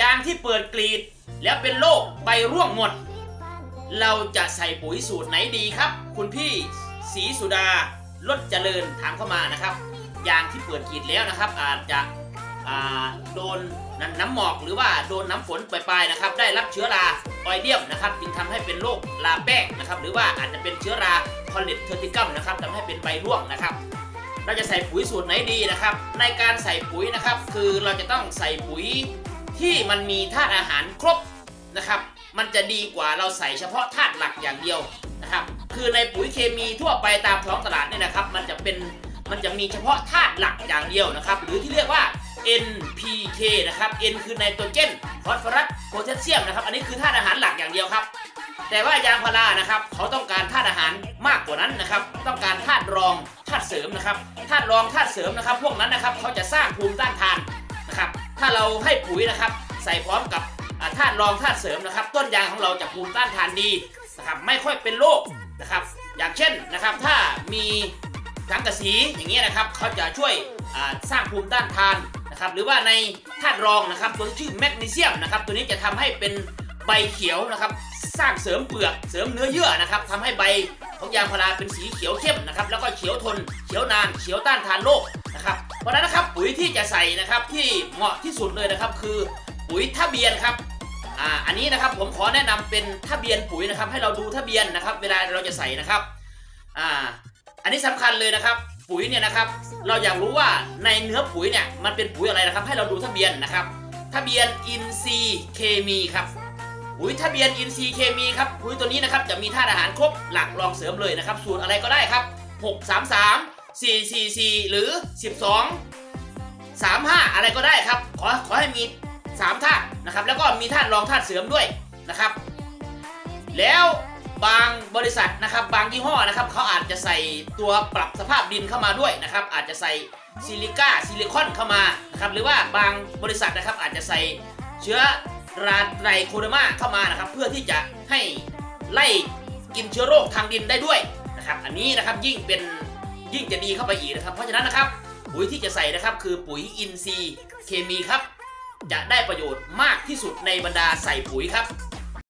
ยางที่เปิดกรีด แล้วเป็นโรคใบร่วงหมด เราจะใส่ปุ๋ยสูตรไหนดีครับ คุณพี่ศรีสุดาลดเจริญถามเข้ามานะครับ ยางที่เปิดกรีดแล้วนะครับ อาจจะโดนน้ำหมอกหรือว่าโดนน้ำฝนปลายๆนะครับ ได้รับเชื้อราออยเดียมนะครับ จึงทำให้เป็นโรคลาแป้งนะครับ หรือว่าอาจจะเป็นเชื้อราคอลเลตเทอร์ติกัมนะครับทำให้เป็นใบร่วงนะครับ เราจะใส่ปุ๋ยสูตรไหนดีนะครับ ในการใส่ปุ๋ยนะครับ คือเราจะต้องใส่ปุ๋ย ที่มันมีธาตุอาหารครบนะครับ มันจะดีกว่าเราใส่เฉพาะธาตุหลักอย่างเดียวนะครับ คือในปุ๋ยเคมีทั่วไปตามท้องตลาดเนี่ยนะครับ มันจะเป็นมันจะมีเฉพาะธาตุหลักอย่างเดียวนะครับ หรือที่เรียกว่า NPK นะครับ N คือไนโตรเจนฟอสฟอรัสโพแทสเซียมนะครับ อันนี้คือธาตุอาหารหลักอย่างเดียวครับ แต่ว่ายางพารานะครับ เขาต้องการธาตุอาหารมากกว่านั้นนะครับ ต้องการธาตุรองธาตุเสริมนะครับธาตุรองธาตุเสริมนะครับ พวกนั้นนะครับเขาจะสร้างภูมิต้านทาน ถ้าเราให้ปุ๋ยนะครับ ใส่พร้อมกับธาตุรองธาตุเสริมนะครับ ต้นยางของเราจะภูมิต้านทานดีนะครับไม่ค่อยเป็นโรคนะครับ อย่างเช่นนะครับ ถ้ามีสังกะสีอย่างเงี้ยนะครับเขาจะช่วยสร้างภูมิต้านทานนะครับ หรือว่าในธาตุรองนะครับ ตัวที่ชื่อแมกนีเซียมนะครับ ตัวนี้จะทำให้เป็นใบเขียวนะครับ สร้างเสริมเปลือกเสริมเนื้อเยื่อนะครับทำให้ใบของยางพาราเป็นสีเขียวเข้มนะครับ แล้วก็เขียวทน เขียวนานเขียวต้านทานโรคนะครับ ยที่จะใส่นะครับที่เหมาะที่สุดเลยนะครับ คือปุ๋ยทะเบียนครับอ่าอันนี้นะครับผมขอแนะนำเป็นทะเบียนปุ๋ยนะครับ ให้เราดูทะเบียนนะครับ เวลาเราจะใส่นะครับอ่าอันนี้สำคัญเลยนะครับ ปุ๋ยเนี่ยนะครับ เราอยากรู้ว่าในเนื้อปุ๋ยเนี่ยมันเป็นปุ๋ยอะไรนะครับ ให้เราดูทะเบียนนะครับ ทะเบียนอินทรีย์เคมีครับปุ๋ยทะเบียนอินทรีย์เคมีครับปุ๋ยตัวนี้นะครับจะมีธาตุอาหารครบหลักรองเสริมเลยนะครับ สูตรอะไรก็ได้ครับ 633 444 หรือ 12 35 อะไรก็ได้ครับ ขอขอให้มี3ธาตุนะครับ แล้วก็มีธารองธาเสริมด้วยนะครับ แล้วบางบริษัทนะครับ บางยี่ห้อนะครับเขาอาจจะใส่ตัวปรับสภาพดินเข้ามาด้วยนะครับ อาจจะใส่ซิลิก้าซิลิคอนเข้ามานะครับหรือว่าบางบริษัทนะครับอาจจะใส่เชื้อราไตรโคเดมาเข้ามานะครับ เพื่อที่จะให้ไล่กินเชื้อโรคทางดินได้ด้วยนะครับ อันนี้นะครับยิ่งเป็นยิ่งจะดีเข้าไปอีกนะครับ เพราะฉะนั้นนะครับ ปุ๋ยที่จะใส่นะครับคือปุ๋ยอินทรีย์เคมีครับ จะได้ประโยชน์มากที่สุดในบรรดาใส่ปุ๋ยครับ